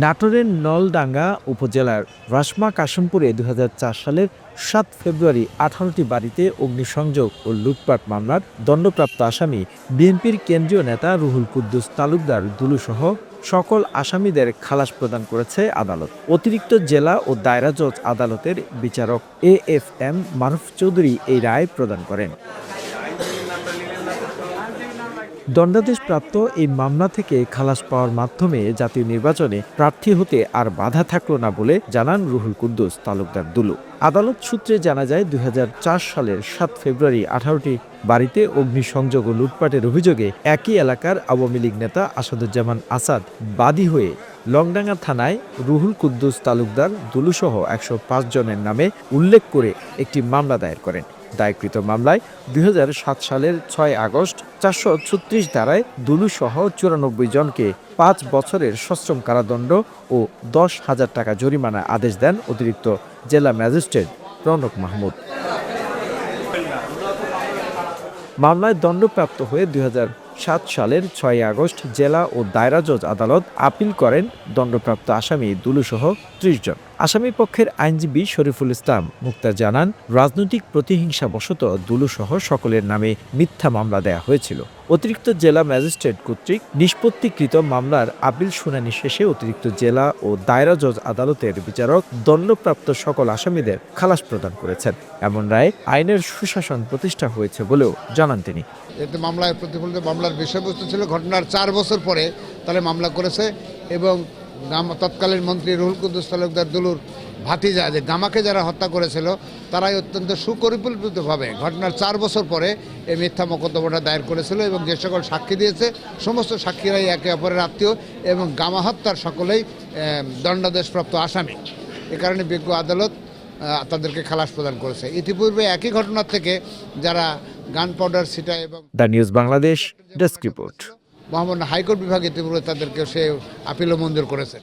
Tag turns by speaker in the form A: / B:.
A: নাটোরের নলডাঙ্গা উপজেলার রাসমা কাশিমপুরে দু সালের সাত ফেব্রুয়ারি আঠারোটি বাড়িতে অগ্নিসংযোগ ও লুটপাট মামলার দণ্ডপ্রাপ্ত আসামি বিএনপির কেন্দ্রীয় নেতা রুহুল কুদ্দুস তালুকদার দুলুসহ সকল আসামিদের খালাস প্রদান করেছে আদালত। অতিরিক্ত জেলা ও দায়রা জজ আদালতের বিচারক A F M Maruf Chowdhury এই রায় প্রদান করেন। দণ্ডাদেশপ্রাপ্ত এই মামলা থেকে খালাস পাওয়ার মাধ্যমে জাতীয় নির্বাচনে প্রার্থী হতে আর বাধা থাকল না বলে জানান রুহুল কুদ্দুস, তালুকদার দুলু। আদালত সূত্রে জানা যায়, দুই হাজার চার সালের সাত ফেব্রুয়ারি আঠারোটি বাড়িতে অগ্নিসংযোগ ও লুটপাটের অভিযোগে একই এলাকার আওয়ামী লীগ নেতা আসাদুজ্জামান আসাদ বাদী হয়ে লংডাঙ্গা থানায় রুহুল কুদ্দুস তালুকদার দুলুসহ একশো জনের নামে উল্লেখ করে একটি মামলা দায়ের করেন। দায়কৃত মামলায় দু হাজার সাত সালের ছয় আগস্ট চারশো ছত্রিশ ধারায় দুলুসহ চুরানব্বই জনকে পাঁচ বছরের সশ্রম কারাদণ্ড ও দশ হাজার টাকা জরিমানা আদেশ দেন অতিরিক্ত জেলা ম্যাজিস্ট্রেট রনক মাহমুদ। মামলায় দণ্ডপ্রাপ্ত হয়ে দুই হাজার সাত সালের ছয় আগস্ট জেলা ও দায়রা জজ আদালত আপিল করেন দণ্ডপ্রাপ্ত আসামি দুলুসহ ত্রিশ জন। আসামি পক্ষের আইনজীবী শরীফুল ইসলাম মুক্তার জানান, রাজনৈতিক প্রতিহিংসাবশত দুলুসহ সকলের নামে মিথ্যা মামলা দেয়া হয়েছিল। অতিরিক্ত জেলা ম্যাজিস্ট্রেট কর্তৃক নিষ্পত্তিকৃত মামলার আপিল শুনানি শেষে অতিরিক্ত জেলা ও দায়রা জজ আদালতের বিচারক দণ্ডপ্রাপ্ত সকল আসামিদের খালাস প্রদান করেছেন। এমন রায়ে আইনের সুশাসন প্রতিষ্ঠা হয়েছে বলেও জানান তিনি।
B: এতে মামলায় প্রতিফলিত মামলার বিষয়বস্তু ছিল ঘটনার চার বছর পরে তাহলে মামলা করেছে এবং গাম- তৎকালীন মন্ত্রী রুহুল কুদ্দুস তালুকদার দুলুর ভাতিজা যে গামাকে যারা হত্যা করেছিল, তারাই অত্যন্ত সুপরিকল্পিতভাবে ঘটনার চার বছর পরে এই মিথ্যা মোকদ্দমাটা দায়ের করেছিল এবং যে সকল সাক্ষী দিয়েছে, সমস্ত সাক্ষীরাই একে অপরের আত্মীয় এবং গামা হত্যার সকলেই দণ্ডাদেশপ্রাপ্ত আসামি। এ কারণে বিজ্ঞ আদালত তাদেরকে খালাস প্রদান করেছে। ইতিপূর্বে একই ঘটনার থেকে যারা গান পাউডার সিটা এবং
A: the news Bangladesh desk report.
B: মহামান্য হাইকোর্ট বিভাগ ইতিপূর্বে তাদেরকে সে আপিলও মঞ্জুর করেছে।